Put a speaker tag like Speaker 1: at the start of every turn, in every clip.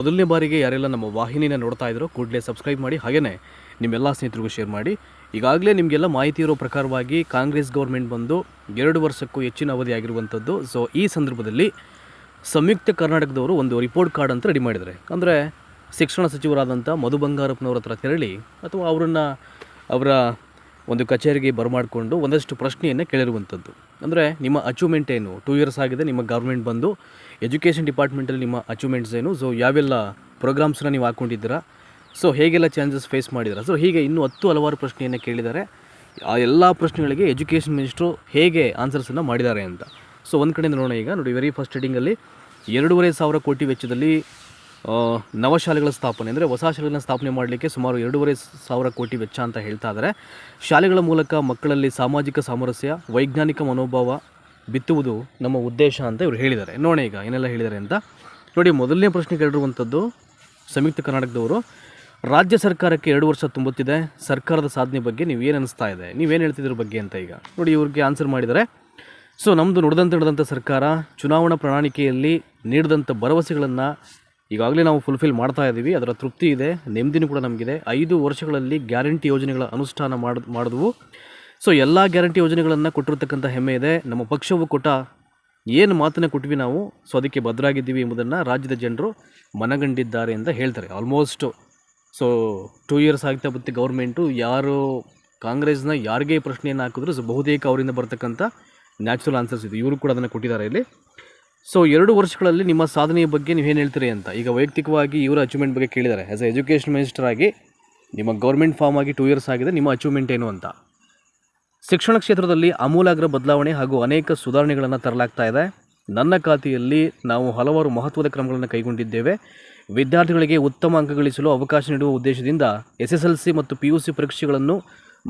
Speaker 1: ಮೊದಲನೇ ಬಾರಿಗೆ ಯಾರೆಲ್ಲ ನಮ್ಮ ವಾಹಿನಿನ ನೋಡ್ತಾ ಇದ್ರೋ ಕೂಡಲೇ ಸಬ್ಸ್ಕ್ರೈಬ್ ಮಾಡಿ ಹಾಗೆಯೇ ನಿಮ್ಮೆಲ್ಲ ಸ್ನೇಹಿತರಿಗೂ ಶೇರ್ ಮಾಡಿ. ಈಗಾಗಲೇ ನಿಮಗೆಲ್ಲ ಮಾಹಿತಿ ಇರೋ ಪ್ರಕಾರವಾಗಿ ಕಾಂಗ್ರೆಸ್ ಗೌರ್ಮೆಂಟ್ ಬಂದು ಎರಡು ವರ್ಷಕ್ಕೂ ಹೆಚ್ಚಿನ ಅವಧಿ ಆಗಿರುವಂಥದ್ದು. ಸೊ ಈ ಸಂದರ್ಭದಲ್ಲಿ ಸಂಯುಕ್ತ ಕರ್ನಾಟಕದವರು ಒಂದು ರಿಪೋರ್ಟ್ ಕಾರ್ಡ್ ಅಂತ ರೆಡಿ ಮಾಡಿದ್ದಾರೆ. ಅಂದರೆ ಶಿಕ್ಷಣ ಸಚಿವರಾದಂಥ ಮಧು ಬಂಗಾರಪ್ಪನವ್ರ ಹತ್ರ ತೆರಳಿ, ಅಥವಾ ಅವರನ್ನು ಅವರ ಒಂದು ಕಚೇರಿಗೆ ಬರಮಾಡಿಕೊಂಡು ಒಂದಷ್ಟು ಪ್ರಶ್ನೆಯನ್ನು ಕೇಳಿರುವಂಥದ್ದು. ಅಂದರೆ ನಿಮ್ಮ ಅಚೀವ್ಮೆಂಟ್ ಏನು? ಟೂ ಇಯರ್ಸ್ ಆಗಿದೆ, ನಿಮ್ಮ ಗೌರ್ಮೆಂಟ್ ಬಂದು ಎಜುಕೇಷನ್ ಡಿಪಾರ್ಟ್ಮೆಂಟಲ್ಲಿ ನಿಮ್ಮ ಅಚೀವ್ಮೆಂಟ್ಸ್ ಏನು? ಸೊ ಯಾವೆಲ್ಲ ಪ್ರೋಗ್ರಾಮ್ಸ್ನ ನೀವು ಹಾಕ್ಕೊಂಡಿದ್ದೀರ ಸೊ ಹೇಗೆಲ್ಲ ಚಾಲೆಂಜಸ್ ಫೇಸ್ ಮಾಡಿದ್ದೀರಾ? ಸೊ ಹೀಗೆ ಇನ್ನೂ ಹತ್ತು ಹಲವಾರು ಪ್ರಶ್ನೆಯನ್ನು ಕೇಳಿದ್ದಾರೆ. ಆ ಎಲ್ಲ ಪ್ರಶ್ನೆಗಳಿಗೆ ಎಜುಕೇಷನ್ ಮಿನಿಸ್ಟ್ರು ಹೇಗೆ ಆನ್ಸರ್ಸನ್ನು ಮಾಡಿದ್ದಾರೆ ಅಂತ. ಸೊ ಒಂದು ಕಡೆಯಿಂದ ನೋಡೋಣ ಈಗ. ನೋಡಿ ವೆರಿ ಫಸ್ಟ್ ಹೆಡಿಂಗಲ್ಲಿ ಎರಡೂವರೆ ಸಾವಿರ ಕೋಟಿ ವೆಚ್ಚದಲ್ಲಿ ನವಶಾಲೆಗಳ ಸ್ಥಾಪನೆ ಅಂದರೆ ಹೊಸ ಶಾಲೆಗಳನ್ನ ಸ್ಥಾಪನೆ ಮಾಡಲಿಕ್ಕೆ ಸುಮಾರು ಎರಡೂವರೆ ಸಾವಿರ ಕೋಟಿ ವೆಚ್ಚ ಅಂತ ಹೇಳ್ತಾ ಇದ್ದಾರೆ ಶಾಲೆಗಳ ಮೂಲಕ ಮಕ್ಕಳಲ್ಲಿ ಸಾಮಾಜಿಕ ಸಾಮರಸ್ಯ, ವೈಜ್ಞಾನಿಕ ಮನೋಭಾವ ಬಿತ್ತುವುದು ನಮ್ಮ ಉದ್ದೇಶ ಅಂತ ಇವರು ಹೇಳಿದ್ದಾರೆ. ನೋಡಿ ಈಗ ಏನೆಲ್ಲ ಹೇಳಿದ್ದಾರೆ ಅಂತ. ನೋಡಿ, ಮೊದಲನೇ ಪ್ರಶ್ನೆ ಕೇಳಿರುವಂಥದ್ದು ಸಂಯುಕ್ತ ಕರ್ನಾಟಕದವರು, ರಾಜ್ಯ ಸರ್ಕಾರಕ್ಕೆ ಎರಡು ವರ್ಷ ತುಂಬುತ್ತಿದೆ ಸರ್ಕಾರದ ಸಾಧನೆ ಬಗ್ಗೆ ನೀವು ಏನು ಅನಿಸ್ತಾ ಇದೆ? ನೀವೇನು ಹೇಳ್ತಿದ್ರ ಬಗ್ಗೆ ಅಂತ ಈಗ? ನೋಡಿ, ಇವ್ರಿಗೆ ಆನ್ಸರ್ ಮಾಡಿದರೆ ಸೊ ನಮ್ಮದು ನುಡಿದಂತೆ ನಡೆದಂಥ ಸರ್ಕಾರ, ಚುನಾವಣಾ ಪ್ರಣಾಳಿಕೆಯಲ್ಲಿ ನೀಡಿದಂಥ ಭರವಸೆಗಳನ್ನು ಈಗಾಗಲೇ ನಾವು ಫುಲ್ಫಿಲ್ ಮಾಡ್ತಾ ಇದ್ದೀವಿ ಅದರ ತೃಪ್ತಿ ಇದೆ, ನೆಮ್ಮದಿನೂ ಕೂಡ ನಮಗಿದೆ. ಐದು ವರ್ಷಗಳಲ್ಲಿ ಗ್ಯಾರಂಟಿ ಯೋಜನೆಗಳ ಅನುಷ್ಠಾನ ಮಾಡ್, ಮಾಡಿದ್ವು. ಸೊ ಎಲ್ಲ ಗ್ಯಾರಂಟಿ ಯೋಜನೆಗಳನ್ನು ಕೊಟ್ಟಿರ್ತಕ್ಕಂಥ ಹೆಮ್ಮೆ ಇದೆ. ನಮ್ಮ ಪಕ್ಷವು ಕೊಟ್ಟ ಏನು ಮಾತನ್ನು ಕೊಟ್ವಿ ನಾವು, ಸೊ ಅದಕ್ಕೆ ಭದ್ರಾಗಿದ್ದೀವಿ ಎಂಬುದನ್ನು ರಾಜ್ಯದ ಜನರು ಮನಗಂಡಿದ್ದಾರೆ ಅಂತ ಹೇಳ್ತಾರೆ ಆಲ್ಮೋಸ್ಟ್ ಸೊ ಟೂ ಇಯರ್ಸ್ ಆಗ್ತಾ ಬತ್ತೆ ಗೌರ್ಮೆಂಟು ಯಾರು ಕಾಂಗ್ರೆಸ್ನ ಯಾರಿಗೆ ಪ್ರಶ್ನೆಯನ್ನು ಹಾಕಿದ್ರು ಸೊ ಬಹುತೇಕ ಅವರಿಂದ ಬರ್ತಕ್ಕಂಥ ನ್ಯಾಚುರಲ್ ಆನ್ಸರ್ಸ್ ಇದು. ಇವರು ಕೂಡ ಅದನ್ನು ಕೊಟ್ಟಿದ್ದಾರೆ ಇಲ್ಲಿ. ಸೊ ಎರಡು ವರ್ಷಗಳಲ್ಲಿ ನಿಮ್ಮ ಸಾಧನೆಯ ಬಗ್ಗೆ ನೀವು ಏನು ಹೇಳ್ತೀರಿ ಅಂತ? ಈಗ ವೈಯಕ್ತಿಕವಾಗಿ ಇವರ ಅಚೀವ್ಮೆಂಟ್ ಬಗ್ಗೆ ಕೇಳಿದ್ದಾರೆ ಆ್ಯಸ್ ಎ ಎಜುಕೇಷನ್ ಮಿನಿಸ್ಟರ್ ಆಗಿ ನಿಮ್ಮ ಗೌರ್ಮೆಂಟ್ ಫಾರ್ಮ್ ಆಗಿ ಟೂ ಇಯರ್ಸ್ ಆಗಿದೆ, ನಿಮ್ಮ ಅಚೀವ್ಮೆಂಟ್ ಏನು ಅಂತ? ಶಿಕ್ಷಣ ಕ್ಷೇತ್ರದಲ್ಲಿ ಅಮೂಲಾಗ್ರ ಬದಲಾವಣೆ ಹಾಗೂ ಅನೇಕ ಸುಧಾರಣೆಗಳನ್ನು ತರಲಾಗ್ತಾ ಇದೆ. ನನ್ನ ಖಾತೆಯಲ್ಲಿ ನಾವು ಹಲವಾರು ಮಹತ್ವದ ಕ್ರಮಗಳನ್ನು ಕೈಗೊಂಡಿದ್ದೇವೆ. ವಿದ್ಯಾರ್ಥಿಗಳಿಗೆ ಉತ್ತಮ ಅಂಕ ಗಳಿಸಲು ಅವಕಾಶ ನೀಡುವ ಉದ್ದೇಶದಿಂದ ಎಸ್ ಎಸ್ ಎಲ್ ಸಿ ಮತ್ತು ಪಿ ಯು ಸಿ ಪರೀಕ್ಷೆಗಳನ್ನು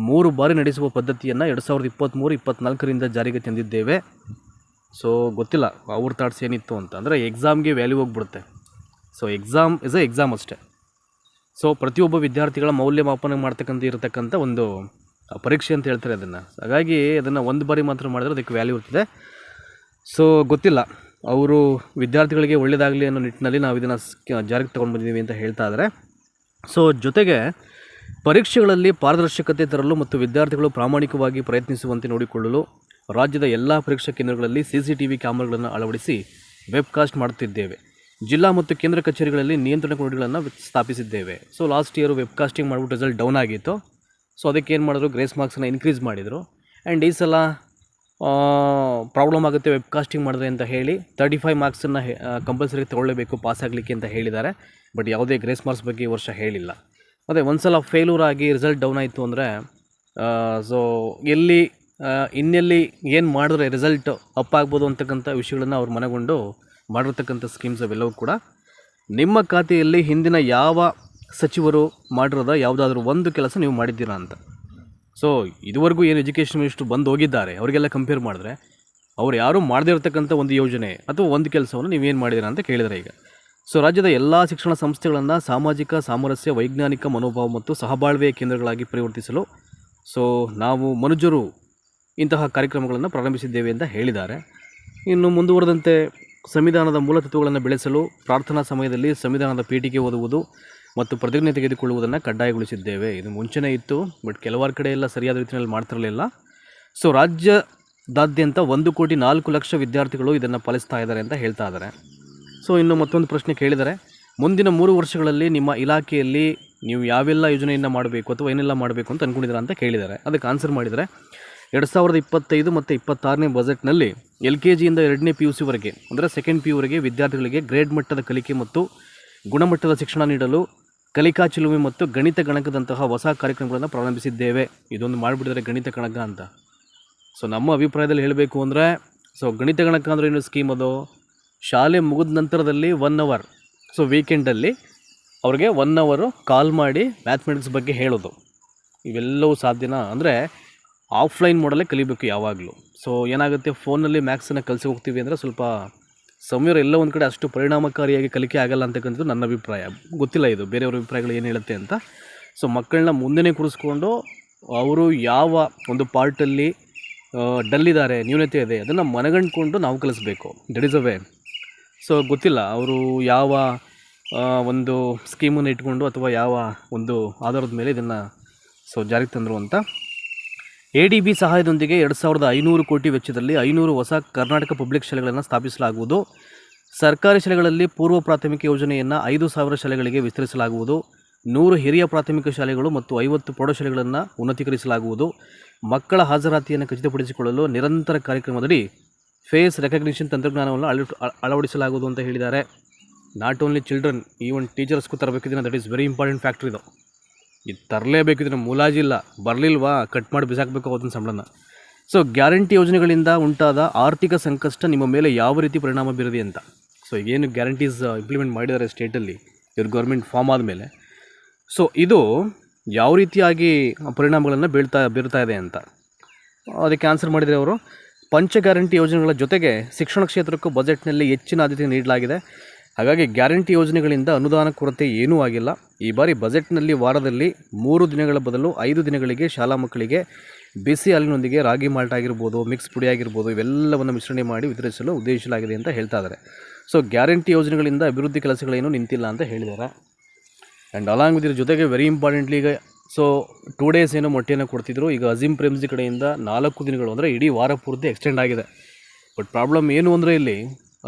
Speaker 1: ಮೂರು ಬಾರಿ ನಡೆಸುವ ಪದ್ಧತಿಯನ್ನು ಎರಡು ಸಾವಿರದ ಇಪ್ಪತ್ತ್ಮೂರು ಇಪ್ಪತ್ತ್ನಾಲ್ಕರಿಂದ ಜಾರಿಗೆ ತಂದಿದ್ದೇವೆ. ಸೊ ಗೊತ್ತಿಲ್ಲ. ಅವ್ರ ಥಾಟ್ಸ್ ಏನಿತ್ತು ಅಂತ ಅಂದರೆ ಎಕ್ಸಾಮ್ಗೆ ವ್ಯಾಲ್ಯೂ ಹೋಗ್ಬಿಡುತ್ತೆ. So exam is a exam ಅಷ್ಟೇ. ಸೊ ಪ್ರತಿಯೊಬ್ಬ ವಿದ್ಯಾರ್ಥಿಗಳ ಮೌಲ್ಯಮಾಪನ ಮಾಡ್ತಕ್ಕಂಥ, ಇರತಕ್ಕಂಥ ಒಂದು ಪರೀಕ್ಷೆ ಅಂತ ಹೇಳ್ತಾರೆ ಅದನ್ನು. ಹಾಗಾಗಿ ಅದನ್ನು ಒಂದು ಬಾರಿ ಮಾತ್ರ ಮಾಡಿದ್ರೆ ಅದಕ್ಕೆ ವ್ಯಾಲ್ಯೂ ಇರ್ತದೆ. ಸೊ ಗೊತ್ತಿಲ್ಲ. ಅವರು ವಿದ್ಯಾರ್ಥಿಗಳಿಗೆ ಒಳ್ಳೆಯದಾಗಲಿ ಅನ್ನೋ ನಿಟ್ಟಿನಲ್ಲಿ ನಾವು ಇದನ್ನು ಜಾರಿಗೆ ತೊಗೊಂಡು ಬಂದಿದ್ದೀವಿ ಅಂತ ಹೇಳ್ತಾ ಇದ್ದಾರೆ ಸೊ ಜೊತೆಗೆ ಪರೀಕ್ಷೆಗಳಲ್ಲಿ ಪಾರದರ್ಶಕತೆ ತರಲು ಮತ್ತು ವಿದ್ಯಾರ್ಥಿಗಳು ಪ್ರಾಮಾಣಿಕವಾಗಿ ಪ್ರಯತ್ನಿಸುವಂತೆ ನೋಡಿಕೊಳ್ಳಲು ರಾಜ್ಯದ ಎಲ್ಲ ಪರೀಕ್ಷಾ ಕೇಂದ್ರಗಳಲ್ಲಿ ಸಿ ಸಿ ಟಿ ವಿ ಕ್ಯಾಮ್ರಾಗಳನ್ನು ಅಳವಡಿಸಿ ವೆಬ್ಕಾಸ್ಟ್ ಮಾಡುತ್ತಿದ್ದೇವೆ. ಜಿಲ್ಲಾ ಮತ್ತು ಕೇಂದ್ರ ಕಚೇರಿಗಳಲ್ಲಿ ನಿಯಂತ್ರಣ ಕೊಠಡಿಗಳನ್ನು ಸ್ಥಾಪಿಸಿದ್ದೇವೆ. ಸೊ ಲಾಸ್ಟ್ ಇಯರ್ ವೆಬ್ಕಾಸ್ಟಿಂಗ್ ಮಾಡಿಬಿಟ್ಟು ರಿಸಲ್ಟ್ ಡೌನ್ ಆಗಿತ್ತು. ಸೊ ಅದಕ್ಕೆ ಏನು ಮಾಡಿದ್ರು? ಗ್ರೇಸ್ ಮಾರ್ಕ್ಸನ್ನು ಇನ್ಕ್ರೀಸ್ ಮಾಡಿದರು. ಆ್ಯಂಡ್ ಈ ಸಲ ಪ್ರಾಬ್ಲಮ್ ಆಗುತ್ತೆ ವೆಬ್ಕಾಸ್ಟಿಂಗ್ ಮಾಡಿದ್ರೆ ಅಂತ ಹೇಳಿ ತರ್ಟಿ ಫೈವ್ ಮಾರ್ಕ್ಸನ್ನು ಕಂಪಲ್ಸರಿ ತೊಗೊಳ್ಳೇಬೇಕು ಪಾಸ್ ಆಗಲಿಕ್ಕೆ ಅಂತ ಹೇಳಿದ್ದಾರೆ. ಬಟ್ ಯಾವುದೇ ಗ್ರೇಸ್ ಮಾರ್ಕ್ಸ್ ಬಗ್ಗೆ ಈ ವರ್ಷ ಹೇಳಿಲ್ಲ. ಮತ್ತು ಒಂದು ಸಲ ಫೇಲ್ಯೂರ್ ಆಗಿ ರಿಸಲ್ಟ್ ಡೌನ್ ಆಯಿತು ಅಂದರೆ ಸೊ ಎಲ್ಲಿ ಇನ್ನೆಲ್ಲಿ ಏನು ಮಾಡಿದ್ರೆ ರಿಸಲ್ಟ್ ಅಪ್ ಆಗ್ಬೋದು ಅಂತಕ್ಕಂಥ ವಿಷಯಗಳನ್ನು ಅವ್ರು ಮನಗೊಂಡು ಮಾಡಿರ್ತಕ್ಕಂಥ ಸ್ಕೀಮ್ಸ್ ಅವೆಲ್ಲವೂ ಕೂಡ ನಿಮ್ಮ ಖಾತೆಯಲ್ಲಿ ಹಿಂದಿನ ಯಾವ ಸಚಿವರು ಮಾಡಿರೋದ, ಯಾವುದಾದ್ರೂ ಒಂದು ಕೆಲಸ ನೀವು ಮಾಡಿದ್ದೀರಾ ಅಂತ. ಸೊ ಇದುವರೆಗೂ ಏನು ಎಜುಕೇಷನ್ ಮಿನಿಸ್ಟ್ರು ಬಂದು ಹೋಗಿದ್ದಾರೆ, ಅವರಿಗೆಲ್ಲ ಕಂಪೇರ್ ಮಾಡಿದ್ರೆ ಅವ್ರು ಯಾರೂ ಮಾಡದೇ ಇರತಕ್ಕಂಥ ಒಂದು ಯೋಜನೆ ಅಥವಾ ಒಂದು ಕೆಲಸವನ್ನು ನೀವೇನು ಮಾಡಿದ್ದೀರಾ ಅಂತ ಕೇಳಿದರೆ ಈಗ. ಸೊ ರಾಜ್ಯದ ಎಲ್ಲ ಶಿಕ್ಷಣ ಸಂಸ್ಥೆಗಳನ್ನು ಸಾಮಾಜಿಕ, ಸಾಮರಸ್ಯ, ವೈಜ್ಞಾನಿಕ ಮನೋಭಾವ ಮತ್ತು ಸಹಬಾಳ್ವೆಯ ಕೇಂದ್ರಗಳಾಗಿ ಪರಿವರ್ತಿಸಲು ಸೊ ನಾವು ಮನುಜರು ಇಂತಹ ಕಾರ್ಯಕ್ರಮಗಳನ್ನು ಪ್ರಾರಂಭಿಸಿದ್ದೇವೆ ಅಂತ ಹೇಳಿದ್ದಾರೆ. ಇನ್ನು ಮುಂದುವರೆದಂತೆ ಸಂವಿಧಾನದ ಮೂಲ ತತ್ವಗಳನ್ನು ಬೆಳೆಸಲು ಪ್ರಾರ್ಥನಾ ಸಮಯದಲ್ಲಿ ಸಂವಿಧಾನದ ಪೀಠಿಗೆ ಓದುವುದು ಮತ್ತು ಪ್ರತಿಜ್ಞೆ ತೆಗೆದುಕೊಳ್ಳುವುದನ್ನು ಕಡ್ಡಾಯಗೊಳಿಸಿದ್ದೇವೆ. ಇದು ಮುಂಚೆನೇ ಇತ್ತು, ಬಟ್ ಕೆಲವಾರು ಕಡೆ ಎಲ್ಲ ಸರಿಯಾದ ರೀತಿಯಲ್ಲಿ ಮಾಡ್ತಿರಲಿಲ್ಲ. ಸೊ, ರಾಜ್ಯದಾದ್ಯಂತ ಒಂದು ಕೋಟಿ ನಾಲ್ಕು ಲಕ್ಷ ವಿದ್ಯಾರ್ಥಿಗಳು ಇದನ್ನು ಪಾಲಿಸ್ತಾ ಇದ್ದಾರೆ ಅಂತ ಹೇಳ್ತಾ ಇದ್ದಾರೆ. ಸೊ, ಇನ್ನು ಮತ್ತೊಂದು ಪ್ರಶ್ನೆ ಕೇಳಿದರೆ, ಮುಂದಿನ ಮೂರು ವರ್ಷಗಳಲ್ಲಿ ನಿಮ್ಮ ಇಲಾಖೆಯಲ್ಲಿ ನೀವು ಯಾವೆಲ್ಲ ಯೋಜನೆಯನ್ನು ಮಾಡಬೇಕು ಅಥವಾ ಏನೆಲ್ಲ ಮಾಡಬೇಕು ಅಂತ ಅಂದ್ಕೊಂಡಿದ್ದೀರಾ ಅಂತ ಕೇಳಿದ್ದಾರೆ. ಅದಕ್ಕೆ ಆನ್ಸರ್ ಮಾಡಿದರೆ ಎರಡು ಸಾವಿರದ ಇಪ್ಪತ್ತೈದು ಮತ್ತು ಇಪ್ಪತ್ತಾರನೇ ಬಜೆಟ್ನಲ್ಲಿ ಎಲ್ ಕೆ ಜಿಯಿಂದ ಎರಡನೇ ಪಿ ಯು ಸಿವರೆಗೆ ಅಂದರೆ ಸೆಕೆಂಡ್ ಪಿ ಯುವರೆಗೆ ವಿದ್ಯಾರ್ಥಿಗಳಿಗೆ ಗ್ರೇಡ್ ಮಟ್ಟದ ಕಲಿಕೆ ಮತ್ತು ಗುಣಮಟ್ಟದ ಶಿಕ್ಷಣ ನೀಡಲು ಕಲಿಕಾ ಚಿಲುಮೆ ಮತ್ತು ಗಣಿತ ಗಣಕದಂತಹ ಹೊಸ ಕಾರ್ಯಕ್ರಮಗಳನ್ನು ಪ್ರಾರಂಭಿಸಿದ್ದೇವೆ. ಇದೊಂದು ಮಾಡಿಬಿಟ್ಟಿದ್ದಾರೆ ಗಣಿತ ಗಣಕ ಅಂತ. ಸೊ ನಮ್ಮ ಅಭಿಪ್ರಾಯದಲ್ಲಿ ಹೇಳಬೇಕು ಅಂದರೆ ಸೊ ಗಣಿತ ಗಣಕ ಅಂದರೆ ಏನು ಸ್ಕೀಮ್ ಅದು? ಶಾಲೆ ಮುಗಿದ ನಂತರದಲ್ಲಿ ಒನ್ ಅವರ್ ಸೊ ವೀಕೆಂಡಲ್ಲಿ ಅವ್ರಿಗೆ ಒನ್ ಅವರು ಕಾಲ್ ಮಾಡಿ ಮ್ಯಾಥ್ಮೆಟಿಕ್ಸ್ ಬಗ್ಗೆ ಹೇಳೋದು. ಇವೆಲ್ಲವೂ ಸಾಧ್ಯನಾ? ಅಂದರೆ ಆಫ್ಲೈನ್ ಮೋಡಲ್ಲೇ ಕಲಿಬೇಕು ಯಾವಾಗಲೂ. ಸೊ ಏನಾಗುತ್ತೆ ಫೋನಲ್ಲಿ ಮ್ಯಾಕ್ಸನ್ನು ಕಲಿಸಿ ಹೋಗ್ತೀವಿ ಅಂದರೆ ಸ್ವಲ್ಪ ಸಮಯ ಎಲ್ಲ ಒಂದು ಕಡೆ ಅಷ್ಟು ಪರಿಣಾಮಕಾರಿಯಾಗಿ ಕಲಿಕೆ ಆಗಲ್ಲ ಅಂತಕ್ಕಂಥದ್ದು ನನ್ನ ಅಭಿಪ್ರಾಯ. ಗೊತ್ತಿಲ್ಲ ಇದು, ಬೇರೆಯವ್ರ ಅಭಿಪ್ರಾಯಗಳು ಏನು ಹೇಳುತ್ತೆ ಅಂತ. ಸೊ ಮಕ್ಕಳನ್ನ ಮುಂದೆನೇ ಕೂರಿಸ್ಕೊಂಡು ಅವರು ಯಾವ ಒಂದು ಪಾರ್ಟಲ್ಲಿ ಡಲ್ಲಿದ್ದಾರೆ, ನ್ಯೂನತೆ ಇದೆ, ಅದನ್ನು ಮನಗಂಡ್ಕೊಂಡು ನಾವು ಕಲಿಸ್ಬೇಕು. That is a way so ಗೊತ್ತಿಲ್ಲ, ಅವರು ಯಾವ ಒಂದು ಸ್ಕೀಮನ್ನು ಇಟ್ಕೊಂಡು ಅಥವಾ ಯಾವ ಒಂದು ಆಧಾರದ ಮೇಲೆ ಇದನ್ನು ಸೊ ಜಾರಿಗೆ ತಂದರು ಅಂತ. ಎ ಡಿ ಬಿ ಸಹಾಯದೊಂದಿಗೆ ಎರಡು ಸಾವಿರದ ಐನೂರು ಕೋಟಿ ವೆಚ್ಚದಲ್ಲಿ ಐನೂರು ಹೊಸ ಕರ್ನಾಟಕ ಪಬ್ಲಿಕ್ ಶಾಲೆಗಳನ್ನು ಸ್ಥಾಪಿಸಲಾಗುವುದು. ಸರ್ಕಾರಿ ಶಾಲೆಗಳಲ್ಲಿ ಪೂರ್ವ ಪ್ರಾಥಮಿಕ ಯೋಜನೆಯನ್ನು ಐದು ಸಾವಿರ ಶಾಲೆಗಳಿಗೆ ವಿಸ್ತರಿಸಲಾಗುವುದು. ನೂರು ಹಿರಿಯ ಪ್ರಾಥಮಿಕ ಶಾಲೆಗಳು ಮತ್ತು ಐವತ್ತು ಪ್ರೌಢಶಾಲೆಗಳನ್ನು ಉನ್ನತೀಕರಿಸಲಾಗುವುದು. ಮಕ್ಕಳ ಹಾಜರಾತಿಯನ್ನು ಖಚಿತಪಡಿಸಿಕೊಳ್ಳಲು ನಿರಂತರ ಕಾರ್ಯಕ್ರಮದಡಿ ಫೇಸ್ ರೆಕಗ್ನಿಷನ್ ತಂತ್ರಜ್ಞಾನವನ್ನು ಅಳ- ಅಳವಡಿಸಲಾಗುವುದು ಅಂತ ಹೇಳಿದ್ದಾರೆ. ನಾಟ್ ಓನ್ಲಿ ಚಿಲ್ಡ್ರನ್, ಈವನ್ ಟೀಚರ್ಸ್ಗೂ ತರಬೇಕಿದ್ದೀನಿ that is very important factory ಇದು ಇದು ತರಲೇಬೇಕಿದ್ರೆ ಮುಲಾಜಿಲ್ಲ ಬರಲಿಲ್ವಾ? ಕಟ್ ಮಾಡಿ ಬಿಸಾಕಬೇಕು ಅವತ್ತಿನ ಸಂಬಳನ. ಸೊ ಗ್ಯಾರಂಟಿ ಯೋಜನೆಗಳಿಂದ ಉಂಟಾದ ಆರ್ಥಿಕ ಸಂಕಷ್ಟ ನಿಮ್ಮ ಮೇಲೆ ಯಾವ ರೀತಿ ಪರಿಣಾಮ ಬೀರಿದೆ ಅಂತ. ಸೊ ಏನು ಗ್ಯಾರಂಟೀಸ್ ಇಂಪ್ಲಿಮೆಂಟ್ ಮಾಡಿದ್ದಾರೆ ಸ್ಟೇಟಲ್ಲಿ ಇವ್ರ ಗೌರ್ಮೆಂಟ್ ಫಾರ್ಮ್ ಆದಮೇಲೆ. ಸೊ ಇದು ಯಾವ ರೀತಿಯಾಗಿ ಪರಿಣಾಮಗಳನ್ನು ಬೀಳ್ತಾ, ಬೀರ್ತಾ ಇದೆ ಅಂತ. ಅದಕ್ಕೆ ಆನ್ಸರ್ ಮಾಡಿದರೆ ಅವರು, ಪಂಚ ಗ್ಯಾರಂಟಿ ಯೋಜನೆಗಳ ಜೊತೆಗೆ ಶಿಕ್ಷಣ ಕ್ಷೇತ್ರಕ್ಕೂ ಬಜೆಟ್ನಲ್ಲಿ ಹೆಚ್ಚಿನ ಆದ್ಯತೆ ನೀಡಲಾಗಿದೆ. ಹಾಗಾಗಿ ಗ್ಯಾರಂಟಿ ಯೋಜನೆಗಳಿಂದ ಅನುದಾನ ಕೊರತೆ ಏನೂ ಆಗಿಲ್ಲ. ಈ ಬಾರಿ ಬಜೆಟ್ನಲ್ಲಿ ವಾರದಲ್ಲಿ ಮೂರು ದಿನಗಳ ಬದಲು ಐದು ದಿನಗಳಿಗೆ ಶಾಲಾ ಮಕ್ಕಳಿಗೆ ಬಿಸಿ ಹಾಲಿನೊಂದಿಗೆ ರಾಗಿ ಮಾಲ್ಟ್ ಆಗಿರ್ಬೋದು, ಮಿಕ್ಸ್ ಪುಡಿ ಆಗಿರ್ಬೋದು, ಇವೆಲ್ಲವನ್ನು ಮಿಶ್ರಣೆ ಮಾಡಿ ವಿತರಿಸಲು ಉದ್ದೇಶಿಸಲಾಗಿದೆ ಅಂತ ಹೇಳ್ತಾ ಇದ್ದಾರೆ. ಸೊ ಗ್ಯಾರಂಟಿ ಯೋಜನೆಗಳಿಂದ ಅಭಿವೃದ್ಧಿ ಕೆಲಸಗಳೇನು ನಿಂತಿಲ್ಲ ಅಂತ ಹೇಳಿದ್ದಾರೆ. ಆ್ಯಂಡ್ ಅಲಾಂಗ್ ವಿತ್ ಇದ್ರ ಜೊತೆಗೆ ವೆರಿ ಇಂಪಾರ್ಟೆಂಟ್ಲಿ ಈಗ ಸೊ ಟೂ ಡೇಸ್ ಏನೋ ಮೊಟ್ಟೆಯನ್ನು ಕೊಡ್ತಿದ್ರು. ಈಗ ಅಜಿಮ್ ಪ್ರೇಮ್ಜಿ ಕಡೆಯಿಂದ ನಾಲ್ಕು ದಿನಗಳು ಅಂದರೆ ಇಡೀ ವಾರ ಪೂರ್ತಿ ಎಕ್ಸ್ಟೆಂಡ್ ಆಗಿದೆ. ಬಟ್ ಪ್ರಾಬ್ಲಮ್ ಏನು ಅಂದರೆ ಇಲ್ಲಿ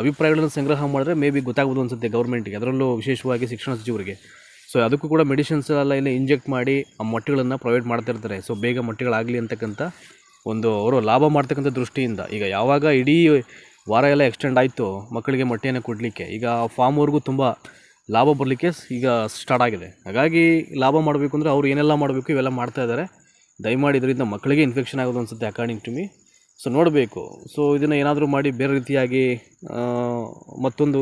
Speaker 1: ಅಭಿಪ್ರಾಯಗಳನ್ನು ಸಂಗ್ರಹ ಮಾಡಿದ್ರೆ ಮೇ ಬಿ ಗೊತ್ತಾಗ್ಬೋದು ಅನ್ಸುತ್ತೆ ಗೌರ್ಮೆಂಟ್ಗೆ ಅದರಲ್ಲೂ ವಿಶೇಷವಾಗಿ ಶಿಕ್ಷಣ ಸಚಿವರಿಗೆ. ಸೊ ಅದಕ್ಕೂ ಕೂಡ ಮೆಡಿಸಿನ್ಸ್ ಎಲ್ಲ ಇಲ್ಲಿ ಇಂಜೆಕ್ಟ್ ಮಾಡಿ ಆ ಮೊಟ್ಟೆಗಳನ್ನು ಪ್ರೊವೈಡ್ ಮಾಡ್ತಾ ಇರ್ತಾರೆ. ಸೊ ಬೇಗ ಮೊಟ್ಟೆಗಳಾಗಲಿ ಅಂತಕ್ಕಂಥ ಒಂದು ಅವರು ಲಾಭ ಮಾಡ್ತಕ್ಕಂಥ ದೃಷ್ಟಿಯಿಂದ. ಈಗ ಯಾವಾಗ ಇಡೀ ವಾರ ಎಲ್ಲ ಎಕ್ಸ್ಟೆಂಡ್ ಆಯಿತು ಮಕ್ಕಳಿಗೆ ಮೊಟ್ಟೆಯನ್ನು ಕೊಡಲಿಕ್ಕೆ, ಈಗ ಫಾರ್ಮ್ವರೆಗೂ ತುಂಬ ಲಾಭ ಬರಲಿಕ್ಕೆ ಈಗ ಸ್ಟಾರ್ಟ್ ಆಗಿದೆ. ಹಾಗಾಗಿ ಲಾಭ ಮಾಡಬೇಕು ಅಂದರೆ ಅವ್ರು ಏನೆಲ್ಲ ಮಾಡಬೇಕು ಇವೆಲ್ಲ ಮಾಡ್ತಾ ಇದ್ದಾರೆ. ದಯಮಾಡಿ ಇದರಿಂದ ಮಕ್ಕಳಿಗೆ ಇನ್ಫೆಕ್ಷನ್ ಆಗೋದು ಅನಿಸುತ್ತೆ ಅಕಾರ್ಡಿಂಗ್ ಟು ಮಿ ಸೊ ನೋಡಬೇಕು. ಸೊ ಇದನ್ನು ಏನಾದರೂ ಮಾಡಿ ಬೇರೆ ರೀತಿಯಾಗಿ ಮತ್ತೊಂದು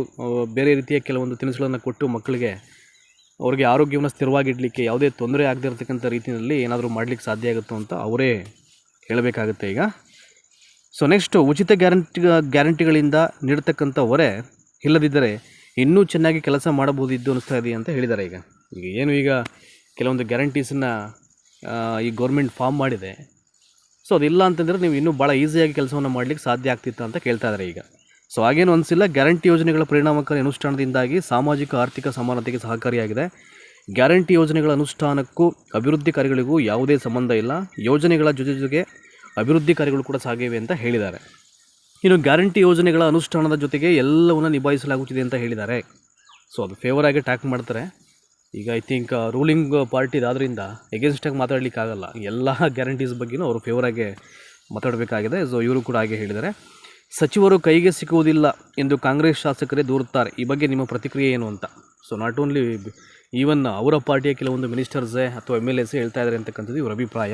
Speaker 1: ಬೇರೆ ರೀತಿಯ ಕೆಲವೊಂದು ತಿನಿಸುಗಳನ್ನು ಕೊಟ್ಟು ಮಕ್ಕಳಿಗೆ ಅವ್ರಿಗೆ ಆರೋಗ್ಯವನ್ನು ಸ್ಥಿರವಾಗಿಡಲಿಕ್ಕೆ ಯಾವುದೇ ತೊಂದರೆ ಆಗದೇ ಇರತಕ್ಕಂಥ ರೀತಿಯಲ್ಲಿ ಏನಾದರೂ ಮಾಡಲಿಕ್ಕೆ ಸಾಧ್ಯ ಆಗುತ್ತೋ ಅಂತ ಅವರೇ ಹೇಳಬೇಕಾಗುತ್ತೆ ಈಗ. ಸೊ ನೆಕ್ಸ್ಟು ಉಚಿತ ಗ್ಯಾರಂಟಿ, ಗ್ಯಾರಂಟಿಗಳಿಂದ ನೀಡತಕ್ಕಂಥ ಹೊರೆ ಇಲ್ಲದಿದ್ದರೆ ಇನ್ನೂ ಚೆನ್ನಾಗಿ ಕೆಲಸ ಮಾಡಬಹುದಿದ್ದು ಅನಿಸ್ತಾ ಇದೆ ಅಂತ ಹೇಳಿದ್ದಾರೆ ಈಗ. ಈಗ ಏನು ಈಗ ಕೆಲವೊಂದು ಗ್ಯಾರಂಟೀಸನ್ನು ಈ ಗೌರ್ಮೆಂಟ್ ಫಾರ್ಮ್ ಮಾಡಿದೆ. ಸೊ ಅದಿಲ್ಲ ಅಂತಂದರೆ ನೀವು ಇನ್ನೂ ಭಾಳ ಈಸಿಯಾಗಿ ಕೆಲಸವನ್ನು ಮಾಡಲಿಕ್ಕೆ ಸಾಧ್ಯ ಆಗ್ತಿತ್ತು ಅಂತ ಕೇಳ್ತಾ ಇದ್ದಾರೆ ಈಗ. ಸೊ ಹಾಗೇನು ಅನಿಸಿಲ್ಲ ಗ್ಯಾರಂಟಿ ಯೋಜನೆಗಳ ಪರಿಣಾಮಕಾರಿ ಅನುಷ್ಠಾನದಿಂದಾಗಿ ಸಾಮಾಜಿಕ ಆರ್ಥಿಕ ಸಮಾನತೆಗೆ ಸಹಕಾರಿಯಾಗಿದೆ. ಗ್ಯಾರಂಟಿ ಯೋಜನೆಗಳ ಅನುಷ್ಠಾನಕ್ಕೂ ಅಭಿವೃದ್ಧಿ ಕಾರ್ಯಗಳಿಗೂ ಯಾವುದೇ ಸಂಬಂಧ ಇಲ್ಲ. ಯೋಜನೆಗಳ ಜೊತೆ ಜೊತೆಗೆ ಅಭಿವೃದ್ಧಿ ಕಾರ್ಯಗಳು ಕೂಡ ಸಾಗಿವೆ ಅಂತ ಹೇಳಿದ್ದಾರೆ. ಇನ್ನು ಗ್ಯಾರಂಟಿ ಯೋಜನೆಗಳ ಅನುಷ್ಠಾನದ ಜೊತೆಗೆ ಎಲ್ಲವನ್ನು ನಿಭಾಯಿಸಲಾಗುತ್ತಿದೆ ಅಂತ ಹೇಳಿದ್ದಾರೆ. ಸೊ ಅದು ಫೇವರಾಗಿ ಟ್ಯಾಕ್ ಮಾಡ್ತಾರೆ. ಈಗ ಐ ಥಿಂಕ್ ರೂಲಿಂಗ್ ಪಾರ್ಟಿ ಇದಾದ್ರಿಂದ ಎಗೇನ್ಸ್ಟಾಗಿ ಮಾತಾಡಲಿಕ್ಕಾಗಲ್ಲ. ಎಲ್ಲ ಗ್ಯಾರಂಟೀಸ್ ಬಗ್ಗೆನೂ ಅವರು ಫೇವರಾಗಿ ಮಾತಾಡಬೇಕಾಗಿದೆ. ಸೊ ಇವರು ಕೂಡ ಹಾಗೆ ಹೇಳಿದ್ದಾರೆ. ಸಚಿವರು ಕೈಗೆ ಸಿಕ್ಕುವುದಿಲ್ಲ ಎಂದು ಕಾಂಗ್ರೆಸ್ ಶಾಸಕರೇ ದೂರುತ್ತಾರೆ. ಈ ಬಗ್ಗೆ ನಿಮ್ಮ ಪ್ರತಿಕ್ರಿಯೆ ಏನು ಅಂತ? ಸೊ ನಾಟ್ ಓನ್ಲಿ ಈವನ್ ಅವರ ಪಾರ್ಟಿಯ ಕೆಲವೊಂದು ಮಿನಿಸ್ಟರ್ಸೇ ಅಥವಾ ಎಂ ಎಲ್ ಎಸ್ ಹೇಳ್ತಾ ಇದ್ದಾರೆ ಅಂತಕ್ಕಂಥದ್ದು ಇವರ ಅಭಿಪ್ರಾಯ.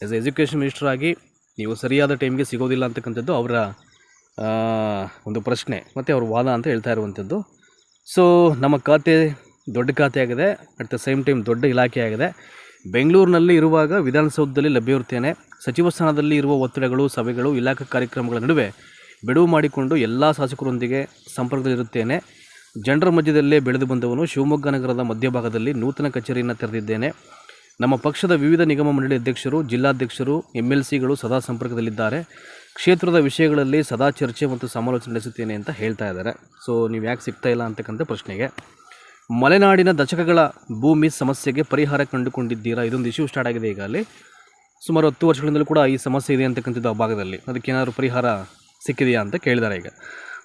Speaker 1: ಆ್ಯಸ್ ಎಜುಕೇಷನ್ ಮಿನಿಸ್ಟರ್ ಆಗಿ ನೀವು ಸರಿಯಾದ ಟೈಮ್ಗೆ ಸಿಗೋದಿಲ್ಲ ಅಂತಕ್ಕಂಥದ್ದು ಅವರ ಒಂದು ಪ್ರಶ್ನೆ. ಮತ್ತು ಅವ್ರ ವಾದ ಅಂತ ಹೇಳ್ತಾ ಇರುವಂಥದ್ದು. ಸೊ ನಮ್ಮ ಖಾತೆ ದೊಡ್ಡ ಖಾತೆಯಾಗಿದೆ ಅಟ್ ದ ಸೇಮ್ ಟೈಮ್ ದೊಡ್ಡ ಇಲಾಖೆಯಾಗಿದೆ ಬೆಂಗಳೂರಿನಲ್ಲಿ ಇರುವಾಗ ವಿಧಾನಸೌಧದಲ್ಲಿ ಲಭ್ಯವಿರುತ್ತೇನೆ. ಸಚಿವ ಸ್ಥಾನದಲ್ಲಿ ಇರುವ ಒತ್ತಡಗಳು, ಸಭೆಗಳು, ಇಲಾಖೆ ಕಾರ್ಯಕ್ರಮಗಳ ನಡುವೆ ಬಿಡುವು ಮಾಡಿಕೊಂಡು ಎಲ್ಲ ಶಾಸಕರೊಂದಿಗೆ ಸಂಪರ್ಕದಲ್ಲಿರುತ್ತೇನೆ. ಜನರ ಮಧ್ಯದಲ್ಲೇ ಬೆಳೆದು ಬಂದವನು ಶಿವಮೊಗ್ಗ ನಗರದ ಮಧ್ಯಭಾಗದಲ್ಲಿ ನೂತನ ಕಚೇರಿಯನ್ನು ತೆರೆದಿದ್ದೇನೆ. ನಮ್ಮ ಪಕ್ಷದ ವಿವಿಧ ನಿಗಮ ಮಂಡಳಿ ಅಧ್ಯಕ್ಷರು, ಜಿಲ್ಲಾಧ್ಯಕ್ಷರು ಎಂ ಎಲ್ ಸಿಗಳು ಸದಾ ಸಂಪರ್ಕದಲ್ಲಿದ್ದಾರೆ. ಕ್ಷೇತ್ರದ ವಿಷಯಗಳಲ್ಲಿ ಸದಾ ಚರ್ಚೆ ಮತ್ತು ಸಮಾಲೋಚನೆ ನಡೆಸುತ್ತೇನೆ ಅಂತ ಹೇಳ್ತಾ ಇದ್ದಾರೆ. ಸೊ ನೀವು ಯಾಕೆ ಸಿಗ್ತಾ ಇಲ್ಲ ಅಂತಕ್ಕಂಥ ಪ್ರಶ್ನೆಗೆ. ಮಲೆನಾಡಿನ ದಶಕಗಳ ಭೂಮಿ ಸಮಸ್ಯೆಗೆ ಪರಿಹಾರ ಕಂಡುಕೊಂಡಿದ್ದೀರಾ? ಇದೊಂದು ಇಶ್ಯೂ ಸ್ಟಾರ್ಟ್ ಆಗಿದೆ ಈಗ ಅಲ್ಲಿ ಸುಮಾರು ಹತ್ತು ವರ್ಷಗಳಿಂದಲೂ ಕೂಡ ಈ ಸಮಸ್ಯೆ ಇದೆ ಅಂತಕ್ಕಂಥದ್ದು ಆ ಭಾಗದಲ್ಲಿ. ಅದಕ್ಕೆ ಏನಾದರೂ ಪರಿಹಾರ ಸಿಕ್ಕಿದೆಯಾ ಅಂತ ಕೇಳಿದ್ದಾರೆ ಈಗ.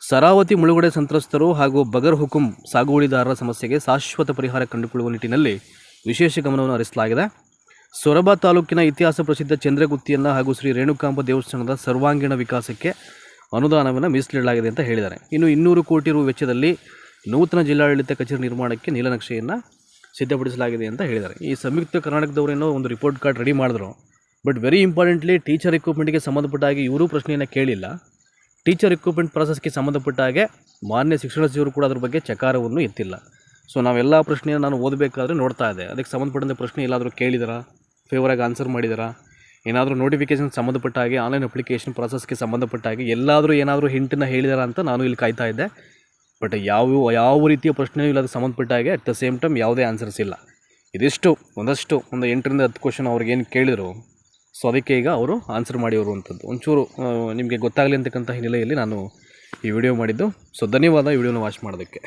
Speaker 1: ಸರಾವತಿ ಮುಳುಗಡೆ ಸಂತ್ರಸ್ತರು ಹಾಗೂ ಬಗರ್ ಹುಕುಂ ಸಾಗುವಳಿದಾರರ ಸಮಸ್ಯೆಗೆ ಶಾಶ್ವತ ಪರಿಹಾರ ಕಂಡುಕೊಳ್ಳುವ ನಿಟ್ಟಿನಲ್ಲಿ ವಿಶೇಷ ಗಮನವನ್ನು ಹರಿಸಲಾಗಿದೆ. ಸೊರಬ ತಾಲೂಕಿನ ಇತಿಹಾಸ ಪ್ರಸಿದ್ಧ ಚಂದ್ರಗುತ್ತಿಯನ್ನು ಹಾಗೂ ಶ್ರೀ ರೇಣುಕಾಂಬ ದೇವಸ್ಥಾನದ ಸರ್ವಾಂಗೀಣ ವಿಕಾಸಕ್ಕೆ ಅನುದಾನವನ್ನು ಮೀಸಲಿಡಲಾಗಿದೆ ಅಂತ ಹೇಳಿದ್ದಾರೆ. ಇನ್ನು ಇನ್ನೂರು ಕೋಟಿ ರು ವೆಚ್ಚದಲ್ಲಿ ನೂತನ ಜಿಲ್ಲಾಡಳಿತ ಕಚೇರಿ ನಿರ್ಮಾಣಕ್ಕೆ ನೀಲನಕ್ಷೆಯನ್ನು ಸಿದ್ಧಪಡಿಸಲಾಗಿದೆ ಅಂತ ಹೇಳಿದ್ದಾರೆ. ಈ ಸಂಯುಕ್ತ ಕರ್ನಾಟಕದವರೇನೋ ಒಂದು ರಿಪೋರ್ಟ್ ಕಾರ್ಡ್ ರೆಡಿ ಮಾಡಿದ್ರು. ಬಟ್ ವೆರಿ ಇಂಪಾರ್ಟೆಂಟ್ಲಿ ಟೀಚರ್ ಎಕ್ವಿಪ್ಮೆಂಟ್ಗೆ ಸಂಬಂಧಪಟ್ಟಾಗಿ ಇವರೂ ಪ್ರಶ್ನೆಯನ್ನು ಕೇಳಿಲ್ಲ. ಟೀಚರ್ ಎಕ್ವಿಪ್ಮೆಂಟ್ ಪ್ರಾಸೆಸ್ಗೆ ಸಂಬಂಧಪಟ್ಟ ಹಾಗೆ ಮಾನ್ಯ ಶಿಕ್ಷಣ ಸಚಿವರು ಕೂಡ ಅದ್ರ ಬಗ್ಗೆ ಚಕಾರವನ್ನು ಎತ್ತಿಲ್ಲ. ಸೊ ನಾವೆಲ್ಲ ಪ್ರಶ್ನೆಯನ್ನು ನಾನು ಓದಬೇಕಾದ್ರೆ ನೋಡ್ತಾ ಇದೆ ಅದಕ್ಕೆ ಸಂಬಂಧಪಟ್ಟಂತೆ ಪ್ರಶ್ನೆ ಎಲ್ಲಾದರೂ ಕೇಳಿದಾರಾ? ಫೇವರಾಗಿ ಆನ್ಸರ್ ಮಾಡಿದಾರಾ? ಏನಾದರೂ ನೋಟಿಫಿಕೇಷನ್ ಸಂಬಂಧಪಟ್ಟ ಹಾಗೆ ಆನ್ಲೈನ್ ಅಪ್ಲಿಕೇಶನ್ ಪ್ರಾಸೆಸ್ಗೆ ಸಂಬಂಧಪಟ್ಟ ಹಾಗೆ ಎಲ್ಲಾದರೂ ಏನಾದರೂ ಹಿಂಟನ್ನು ಹೇಳಿದಾರ ಅಂತ ನಾನು ಇಲ್ಲಿ ಕಾಯ್ತಾ ಇದ್ದೆ. ಬಟ್ ಯಾವ ಯಾವ ರೀತಿಯ ಪ್ರಶ್ನೆಯೂ ಇಲ್ಲ ಅದಕ್ಕೆ ಸಂಬಂಧಪಟ್ಟ ಹಾಗೆ ಅಟ್ ದ ಸೇಮ್ ಟೈಮ್ ಯಾವುದೇ ಆನ್ಸರ್ಸ್ ಇಲ್ಲ. ಇದಿಷ್ಟು, ಒಂದಷ್ಟು, ಒಂದು ಎಂಟರಿಂದ ಹತ್ತು ಕ್ವಶನ್ ಅವ್ರಿಗೆ ಏನು ಕೇಳಿದರು ಸೊ ಅದಕ್ಕೆ ಈಗ ಅವರು ಆನ್ಸರ್ ಮಾಡಿ ಅಂಥದ್ದು. ಒಂಚೂರು ನಿಮಗೆ ಗೊತ್ತಾಗಲಿ ಅಂತಕ್ಕಂಥ ಹಿನ್ನೆಲೆಯಲ್ಲಿ ನಾನು ಈ ವಿಡಿಯೋ ಮಾಡಿದ್ದು. ಸೊ ಧನ್ಯವಾದ, ಈ ವಿಡಿಯೋನ ವಾಚ್ ಮಾಡೋದಕ್ಕೆ.